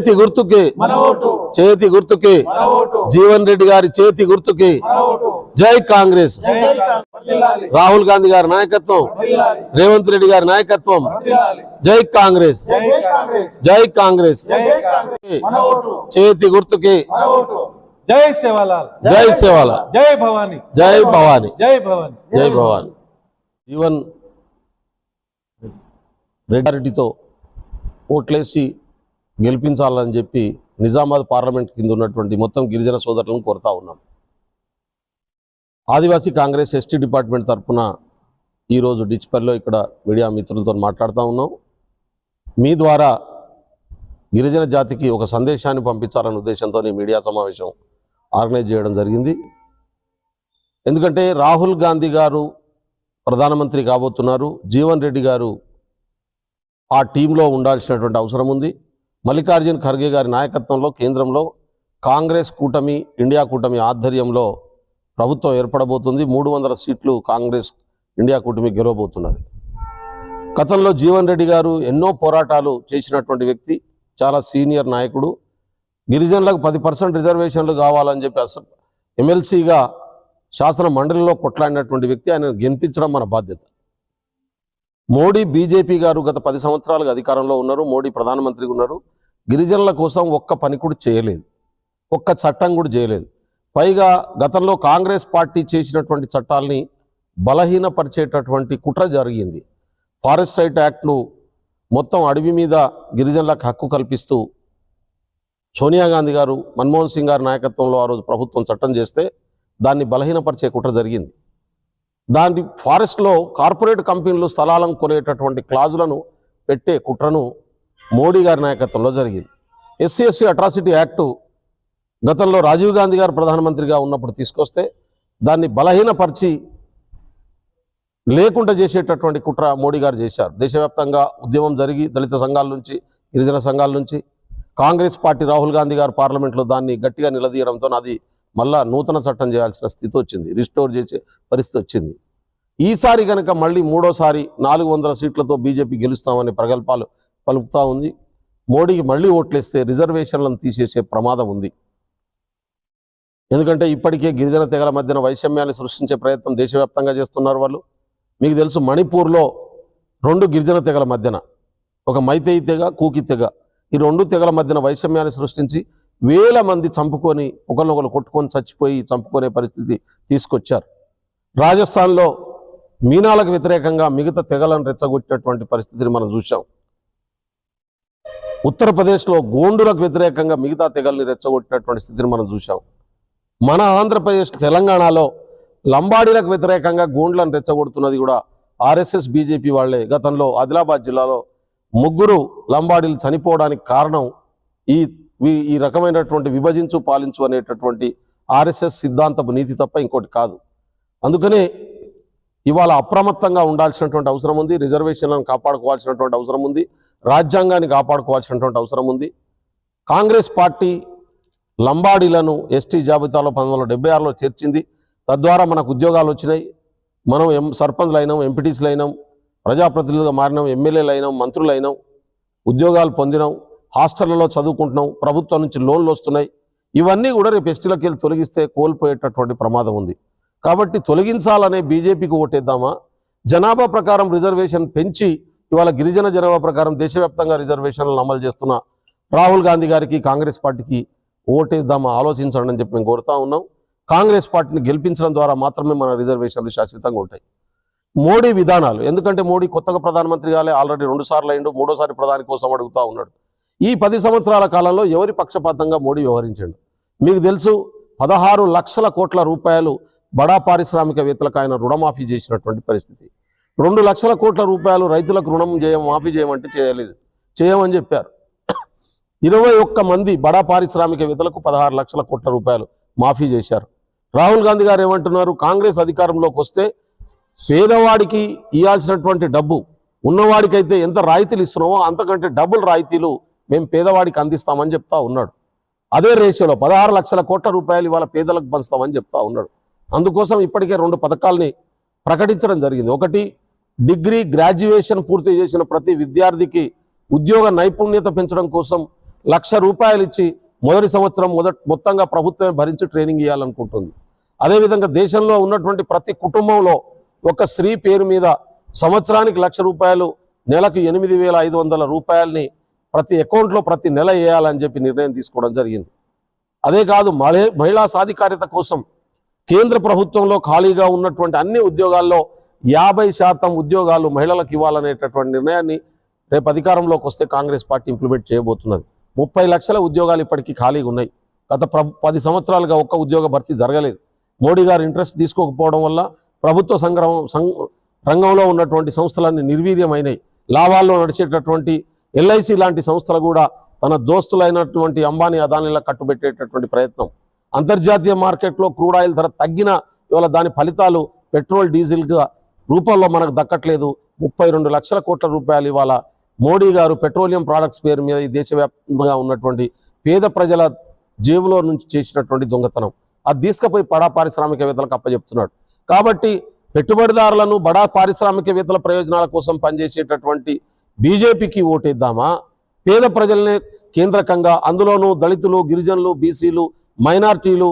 చేతి గుర్తుకి. మన ఓటు. చేతి గుర్తుకి. మన ఓటు. జీవన్ రెడ్డి గారి చేతి గుర్తుకి. మన ఓటు. జై కాంగ్రెస్. జై కాంగ్రెస్. వర్ధిల్లాలి. రాహుల్ గాంధీ గారి నాయకత్వం. రేవంత్ రెడ్డి గారి నాయకత్వం. జై కాంగ్రెస్. జై కాంగ్రెస్. జై కాంగ్రెస్. జై కాంగ్రెస్. మన ఓటు. చేతి గుర్తుకి. మన ఓటు. జై సేవాలాల్. జై సేవాల జై భవానీ. జై భవాని. జై భవానీ. జై భవాని. జీవన్ రెడ్డితో ఓట్లేసి గెలిపించాలని చెప్పి నిజామాబాద్ పార్లమెంట్ కింద ఉన్నటువంటి మొత్తం గిరిజన సోదరులను కోరుతా ఉన్నాం. ఆదివాసీ కాంగ్రెస్ ఎస్టీ డిపార్ట్మెంట్ తరఫున ఈరోజు డిచ్పల్లిలో ఇక్కడ మీడియా మిత్రులతో మాట్లాడుతూ ఉన్నాం. మీ ద్వారా గిరిజన జాతికి ఒక సందేశాన్ని పంపించాలనే ఉద్దేశంతో మీడియా సమావేశం ఆర్గనైజ్ చేయడం జరిగింది. ఎందుకంటే రాహుల్ గాంధీ గారు ప్రధానమంత్రి కాబోతున్నారు. జీవన్ రెడ్డి గారు ఆ టీంలో ఉండాల్సినటువంటి అవసరం ఉంది. మల్లికార్జున్ ఖర్గే గారి నాయకత్వంలో కేంద్రంలో కాంగ్రెస్ కూటమి ఇండియా కూటమి ఆధ్వర్యంలో ప్రభుత్వం ఏర్పడబోతుంది. మూడు వందల సీట్లు కాంగ్రెస్ ఇండియా కూటమి గెలవబోతున్నది. గతంలో జీవన్ రెడ్డి గారు ఎన్నో పోరాటాలు చేసినటువంటి వ్యక్తి చాలా సీనియర్ నాయకుడు. గిరిజనులకు పది పర్సెంట్ రిజర్వేషన్లు కావాలని చెప్పి అసలు ఎమ్మెల్సీగా శాసన మండలిలో కొట్లాడినటువంటి వ్యక్తి. ఆయన గెలిపించడం మన బాధ్యత. మోడీ బీజేపీ గారు గత పది సంవత్సరాలుగా అధికారంలో ఉన్నారు మోడీ ప్రధానమంత్రిగా ఉన్నారు. గిరిజనుల కోసం ఒక్క పని కూడా చేయలేదు. ఒక్క చట్టం కూడా చేయలేదు. పైగా గతంలో కాంగ్రెస్ పార్టీ చేసినటువంటి చట్టాల్ని బలహీనపరిచేటటువంటి కుట్ర జరిగింది. ఫారెస్ట్ రైట్ యాక్ట్ను మొత్తం అడవి మీద గిరిజనులకు హక్కు కల్పిస్తూ సోనియా గాంధీ గారు మన్మోహన్ సింగ్ గారి నాయకత్వంలో ఆ రోజు ప్రభుత్వం చట్టం చేస్తే దాన్ని బలహీనపరిచే కుట్ర జరిగింది. దాని ఫారెస్ట్లో కార్పొరేట్ కంపెనీలు స్థలాలను కొనేటటువంటి క్లాజులను పెట్టే కుట్రను మోడీ గారి నాయకత్వంలో జరిగింది. ఎస్సీ ఎస్సీ అట్రాసిటీ యాక్టు గతంలో రాజీవ్ గాంధీ గారు ప్రధానమంత్రిగా ఉన్నప్పుడు తీసుకొస్తే దాన్ని బలహీనపరిచి లేకుండా చేసేటటువంటి కుట్ర మోడీ గారు చేశారు. దేశవ్యాప్తంగా ఉద్యమం జరిగి దళిత సంఘాల నుంచి గిరిజన సంఘాల నుంచి కాంగ్రెస్ పార్టీ రాహుల్ గాంధీ గారు పార్లమెంట్లో దాన్ని గట్టిగా నిలదీయడంతో అది మళ్ళా నూతన చట్టం చేయాల్సిన స్థితి వచ్చింది. రిస్టోర్ చేసే పరిస్థితి వచ్చింది. ఈసారి కనుక మళ్ళీ మూడోసారి నాలుగు వందల సీట్లతో బీజేపీ గెలుస్తామనే ప్రగల్భాలు పలుకుతూ ఉంది. మోడీకి మళ్ళీ ఓట్లేస్తే రిజర్వేషన్లను తీసేసే ప్రమాదం ఉంది. ఎందుకంటే ఇప్పటికే గిరిజన తెగల మధ్యన వైషమ్యాన్ని సృష్టించే ప్రయత్నం దేశవ్యాప్తంగా చేస్తున్నారు వాళ్ళు. మీకు తెలుసు మణిపూర్లో రెండు గిరిజన తెగల మధ్యన ఒక మైతేయి తెగ కూకి తెగ ఈ రెండు తెగల మధ్యన వైషమ్యాన్ని సృష్టించి వేల మంది చంపుకొని ఒకరినొకరు కొట్టుకొని చచ్చిపోయి చంపుకునే పరిస్థితి తీసుకొచ్చారు. రాజస్థాన్లో మీనాలకు వ్యతిరేకంగా మిగతా తెగలను రెచ్చగొట్టినటువంటి పరిస్థితిని మనం చూసాం ఉత్తరప్రదేశ్లో గోండులకు వ్యతిరేకంగా మిగతా తెగల్ని రెచ్చగొట్టినటువంటి స్థితిని మనం చూసాం మన ఆంధ్రప్రదేశ్ తెలంగాణలో లంబాడీలకు వ్యతిరేకంగా గోండ్లను రెచ్చగొడుతున్నది కూడా ఆర్ఎస్ఎస్ బీజేపీ వాళ్ళే. గతంలో ఆదిలాబాద్ జిల్లాలో ముగ్గురు లంబాడీలు చనిపోవడానికి కారణం ఈ ఈ- ఈ రకమైనటువంటి విభజించు పాలించు అనేటటువంటి ఆర్ఎస్ఎస్ సిద్ధాంతపు నీతి తప్ప ఇంకోటి కాదు. అందుకనే ఇవాళ అప్రమత్తంగా ఉండాల్సినటువంటి అవసరం ఉంది రిజర్వేషన్లను కాపాడుకోవాల్సినటువంటి అవసరం ఉంది రాజ్యాంగాన్ని కాపాడుకోవాల్సినటువంటి అవసరం ఉంది. కాంగ్రెస్ పార్టీ లంబాడీలను ఎస్టీ జాబితాలో పంతొమ్మిది వందల డెబ్బై ఆరులో చేర్చింది. తద్వారా మనకు ఉద్యోగాలు వచ్చినాయి. మనం ఎం సర్పంచ్లు అయినాం ఎంపీటీసీలు అయినాం ప్రజాప్రతినిధులుగా మారినాం ఎమ్మెల్యేలు అయినాం మంత్రులు అయినాం ఉద్యోగాలు పొందినాం. హాస్టళ్ళలో చదువుకుంటున్నాం ప్రభుత్వం నుంచి లోన్లు వస్తున్నాయి. ఇవన్నీ కూడా రేపు ఎస్టీలకి వెళ్ళి తొలగిస్తే కోల్పోయేటటువంటి ప్రమాదం ఉంది. కాబట్టి తొలగించాలనే బీజేపీకి ఓటేద్దామా? జనాభా ప్రకారం రిజర్వేషన్ పెంచి ఇవాళ గిరిజన జనాభా ప్రకారం దేశవ్యాప్తంగా రిజర్వేషన్లను అమలు చేస్తున్న రాహుల్ గాంధీ గారికి కాంగ్రెస్ పార్టీకి ఓటేద్దామా? ఆలోచించండి అని చెప్పి మేము కోరుతా ఉన్నాం. కాంగ్రెస్ పార్టీని గెలిపించడం ద్వారా మాత్రమే మన రిజర్వేషన్లు శాశ్వతంగా ఉంటాయి. మోడీ విధానాలు ఎందుకంటే మోడీ కొత్తగా ప్రధానమంత్రి కాలే ఆల్రెడీ రెండు సార్లు అయిండు మూడోసారి ప్రధాని కోసం అడుగుతా ఉన్నాడు. ఈ పది సంవత్సరాల కాలంలో ఎవరి పక్షపాతంగా మోడీ వ్యవహరించాడు? మీకు తెలుసు పదహారు లక్షల కోట్ల రూపాయలు బడా పారిశ్రామికవేత్తలకు ఆయన రుణమాఫీ చేసినటువంటి పరిస్థితి. రెండు లక్షల కోట్ల రూపాయలు రైతులకు రుణం చేయ మాఫీ చేయమంటే చేయలేదు. చేయమని చెప్పారు. ఇరవై ఒక్క మంది బడా పారిశ్రామికవేత్తలకు పదహారు లక్షల కోట్ల రూపాయలు మాఫీ చేశారు. రాహుల్ గాంధీ గారు ఏమంటున్నారు? కాంగ్రెస్ అధికారంలోకి వస్తే పేదవాడికి ఇవ్వాల్సినటువంటి డబ్బు ఉన్నవాడికైతే ఎంత రాయితీలు ఇస్తున్నామో అంతకంటే డబుల్ రాయితీలు మేము పేదవాడికి అందిస్తామని చెప్తా ఉన్నాడు. అదే రేషియోలో పదహారు లక్షల కోట్ల రూపాయలు ఇవాళ పేదలకు పంచుతామని చెప్తా ఉన్నాడు. అందుకోసం ఇప్పటికే రెండు పథకాల్ని ప్రకటించడం జరిగింది. ఒకటి డిగ్రీ గ్రాడ్యుయేషన్ పూర్తి చేసిన ప్రతి విద్యార్థికి ఉద్యోగ నైపుణ్యత పెంచడం కోసం లక్ష రూపాయలు ఇచ్చి మొదటి సంవత్సరం మొదట మొత్తంగా ప్రభుత్వమే భరించి ట్రైనింగ్ ఇవ్వాలనుకుంటుంది. అదేవిధంగా దేశంలో ఉన్నటువంటి ప్రతి కుటుంబంలో ఒక స్త్రీ పేరు మీద సంవత్సరానికి లక్ష రూపాయలు నెలకు ఎనిమిది వేల ఐదు వందల రూపాయలని ప్రతి అకౌంట్లో ప్రతి నెల వేయాలని చెప్పి నిర్ణయం తీసుకోవడం జరిగింది. అదే కాదు మహే మహిళా సాధికారిత కోసం కేంద్ర ప్రభుత్వంలో ఖాళీగా ఉన్నటువంటి అన్ని ఉద్యోగాల్లో యాభై శాతం ఉద్యోగాలు మహిళలకు ఇవ్వాలనేటటువంటి నిర్ణయాన్ని రేపు అధికారంలోకి వస్తే కాంగ్రెస్ పార్టీ ఇంప్లిమెంట్ చేయబోతున్నది. ముప్పై లక్షల ఉద్యోగాలు ఇప్పటికీ ఖాళీగా ఉన్నాయి. గత ప్ర పది సంవత్సరాలుగా ఒక్క ఉద్యోగ భర్తీ జరగలేదు. మోడీ గారు ఇంట్రెస్ట్ తీసుకోకపోవడం వల్ల ప్రభుత్వ సంగ్రహం సం రంగంలో ఉన్నటువంటి సంస్థలన్నీ నిర్వీర్యమైనవి లాభాల్లో నడిచేటటువంటి ఎల్ఐసి లాంటి సంస్థలు కూడా తన దోస్తులైనటువంటి అంబానీ అదానీలా కట్టుబెట్టేటటువంటి ప్రయత్నం. అంతర్జాతీయ మార్కెట్లో క్రూడ్ ఆయిల్ ధర తగ్గిన ఇవాళ దాని ఫలితాలు పెట్రోల్ డీజిల్గా రూపంలో మనకు దక్కట్లేదు. ముప్పై రెండు లక్షల కోట్ల రూపాయలు ఇవాళ మోడీ గారు పెట్రోలియం ప్రోడక్ట్స్ పేరు మీద ఈ దేశవ్యాప్తంగా ఉన్నటువంటి పేద ప్రజల జేబులో నుంచి చేసినటువంటి దొంగతనం. అది తీసుకుపోయి బడా పారిశ్రామికవేత్తలకు అప్పచెప్తున్నాడు కాబట్టి పెట్టుబడిదారులను బడా పారిశ్రామికవేత్తల ప్రయోజనాల కోసం పనిచేసేటటువంటి బీజేపీకి ఓటేద్దామా? పేద ప్రజల్ని కేంద్రకంగా అందులోనూ దళితులు గిరిజనులు బీసీలు మైనార్టీలు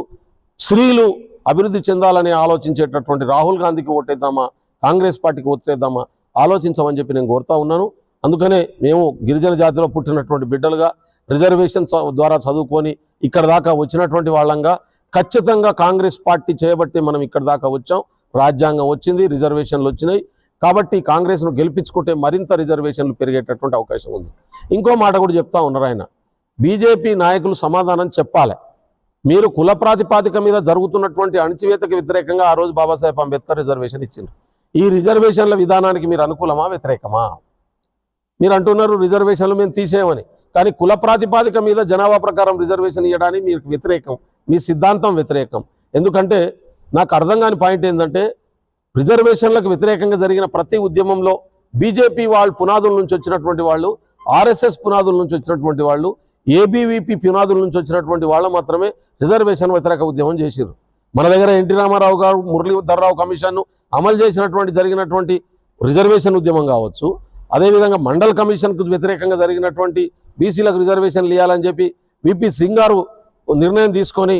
స్త్రీలు అభివృద్ధి చెందాలని ఆలోచించేటటువంటి రాహుల్ గాంధీకి ఓటేద్దామా? కాంగ్రెస్ పార్టీకి ఓటేద్దామా? ఆలోచించమని చెప్పి నేను కోరుతా ఉన్నాను. అందుకనే మేము గిరిజన జాతిలో పుట్టినటువంటి బిడ్డలుగా రిజర్వేషన్ ద్వారా చదువుకొని ఇక్కడ దాకా వచ్చినటువంటి వాళ్ళంగా ఖచ్చితంగా కాంగ్రెస్ పార్టీ చేయబట్టి మనం ఇక్కడ దాకా వచ్చాం. రాజ్యాంగం వచ్చింది రిజర్వేషన్లు వచ్చినాయి. కాబట్టి కాంగ్రెస్ను గెలిపించుకుంటే మరింత రిజర్వేషన్లు పెరిగేటటువంటి అవకాశం ఉంది. ఇంకో మాట కూడా చెప్తా ఉన్నారు ఆయన. బీజేపీ నాయకులు సమాధానం చెప్పాలి. మీరు కుల ప్రాతిపాదిక మీద జరుగుతున్నటువంటి అణచివేతకు వ్యతిరేకంగా ఆ రోజు బాబాసాహెబ్ అంబేద్కర్ రిజర్వేషన్ ఇచ్చిండ్రు. ఈ రిజర్వేషన్ల విధానానికి మీరు అనుకూలమా వ్యతిరేకమా? మీరు అంటున్నారు రిజర్వేషన్లు మేము తీసేయమని. కానీ కుల ప్రాతిపాదిక మీద జనాభా ప్రకారం రిజర్వేషన్ ఇవ్వడానికి మీకు వ్యతిరేకం మీ సిద్ధాంతం వ్యతిరేకం. ఎందుకంటే నాకు అర్థం కాని పాయింట్ ఏంటంటే రిజర్వేషన్లకు వ్యతిరేకంగా జరిగిన ప్రతి ఉద్యమంలో బీజేపీ వాళ్ళు పునాదుల నుంచి వచ్చినటువంటి వాళ్ళు ఆర్ఎస్ఎస్ పునాదుల నుంచి వచ్చినటువంటి వాళ్ళు ఏబీవీపీ పునాదుల నుంచి వచ్చినటువంటి వాళ్ళు మాత్రమే రిజర్వేషన్ వ్యతిరేక ఉద్యమం చేశారు మన దగ్గర ఎన్టీ రామారావు గారు మురళీధర్రావు కమిషన్ను అమలు చేసినటువంటి జరిగినటువంటి రిజర్వేషన్ ఉద్యమం కావచ్చు. అదేవిధంగా మండల్ కమిషన్కు వ్యతిరేకంగా జరిగినటువంటి బీసీలకు రిజర్వేషన్లు ఇవ్వాలని చెప్పి విపి సింగ్ గారు నిర్ణయం తీసుకొని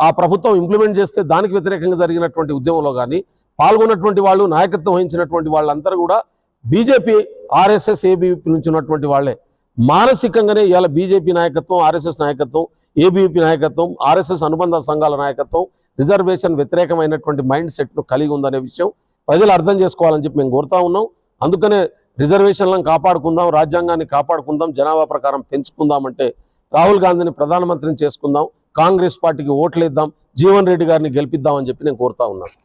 ఆ ప్రభుత్వం ఇంప్లిమెంట్ చేస్తే దానికి వ్యతిరేకంగా జరిగినటువంటి ఉద్యమంలో కానీ పాల్గొన్నటువంటి వాళ్ళు నాయకత్వం వహించినటువంటి వాళ్ళందరూ కూడా బీజేపీ ఆర్ఎస్ఎస్ ఏబీవీపీ నుంచి ఉన్నటువంటి వాళ్ళే. మానసికంగానే ఇవాళ బీజేపీ నాయకత్వం ఆర్ఎస్ఎస్ నాయకత్వం ఏబీవీపీ నాయకత్వం ఆర్ఎస్ఎస్ అనుబంధ సంఘాల నాయకత్వం రిజర్వేషన్ వ్యతిరేకమైనటువంటి మైండ్ సెట్ను కలిగి ఉందనే విషయం ప్రజలు అర్థం చేసుకోవాలని చెప్పి మేము కోరుతా ఉన్నాం. అందుకనే రిజర్వేషన్లను కాపాడుకుందాం రాజ్యాంగాన్ని కాపాడుకుందాం జనాభా ప్రకారం పెంచుకుందాం అంటే రాహుల్ గాంధీని ప్రధానమంత్రిని చేసుకుందాం కాంగ్రెస్ పార్టీకి ఓట్లేద్దాం జీవన్ రెడ్డి గారిని గెలిపిద్దామని చెప్పి నేను కోరుతా ఉన్నాను.